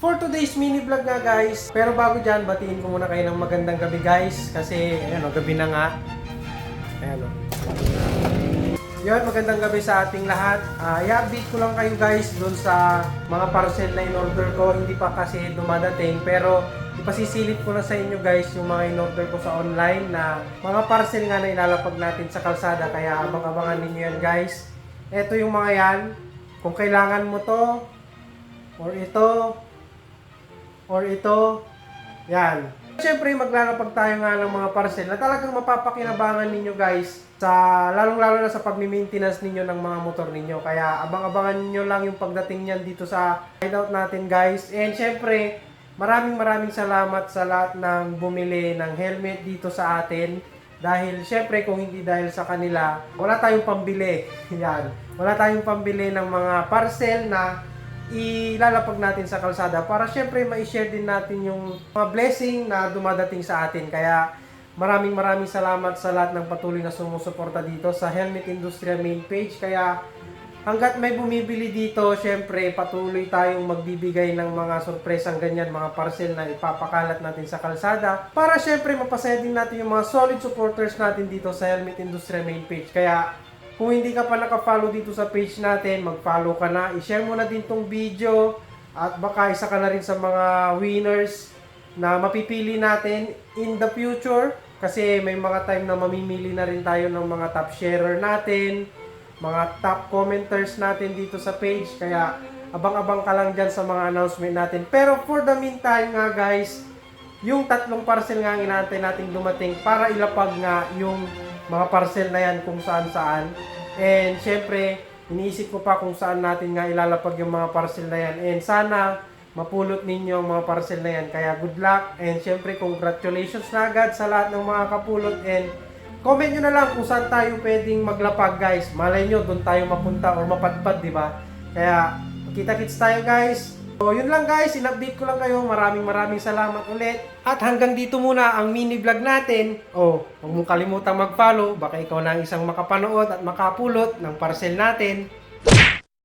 For today's mini vlog nga guys, pero bago dyan, batiin ko muna kayo ng magandang gabi guys. Kasi, ayan o, gabi na nga. Ayan o. Yun, magandang gabi sa ating lahat. Ah, i-update ko lang kayo guys dun sa mga parcel na in-order ko. Hindi pa kasi dumadating, pero ipasisilip ko na sa inyo guys yung mga in-order ko sa online na mga parcel nga na ilalapag natin sa kalsada. Kaya abang-abangan ninyo yan guys. Ito yung mga yan. Kung kailangan mo to, or ito, or ito, yan. Siyempre, maglalapag tayo nga ng mga parcel na talagang mapapakinabangan ninyo guys sa lalong-lalo na sa pagmi-maintenance ninyo ng mga motor ninyo. Kaya abang-abangan niyo lang yung pagdating niyan dito sa hideout natin guys. And siyempre, maraming maraming salamat sa lahat ng bumili ng helmet dito sa atin. Dahil siyempre kung hindi dahil sa kanila, wala tayong pambili. Yan. Wala tayong pambili ng mga parcel na ilalapag natin sa kalsada para syempre ma-share din natin yung mga blessing na dumadating sa atin. Kaya maraming maraming salamat sa lahat ng patuloy na sumusuporta dito sa Helmet Industria main page. Kaya hanggat may bumibili dito, syempre patuloy tayong magbibigay ng mga sorpresang ganyan, mga parcel na ipapakalat natin sa kalsada para syempre mapasaya din natin yung mga solid supporters natin dito sa Helmet Industria main page. Kaya kung hindi ka pa naka-follow dito sa page natin, mag-follow ka na. I-share mo na din tong video at baka isa ka na rin sa mga winners na mapipili natin in the future kasi may mga time na mamimili na rin tayo ng mga top sharer natin, mga top commenters natin dito sa page. Kaya abang-abang ka lang dyan sa mga announcement natin. Pero for the meantime nga guys, yung tatlong parcel nga ang inaantay nating dumating para ilapag nga yung mga parcel na yan kung saan saan. And syempre, iniisip ko pa kung saan natin nga ilalapag yung mga parcel na yan. And sana mapulot ninyo ang mga parcel na yan. Kaya good luck and syempre congratulations na agad sa lahat ng mga kapulot and comment nyo na lang kung saan tayo pwedeng maglapag guys. Malay nyo, doon tayo mapunta or mapadpad, di ba? Kaya kita-kits tayo guys. So, yun lang guys, in-update ko lang kayo. Maraming maraming salamat ulit. At hanggang dito muna ang mini vlog natin. Oh, huwag mong kalimutang mag-follow. Baka ikaw na ang isang makapanood at makapulot ng parcel natin.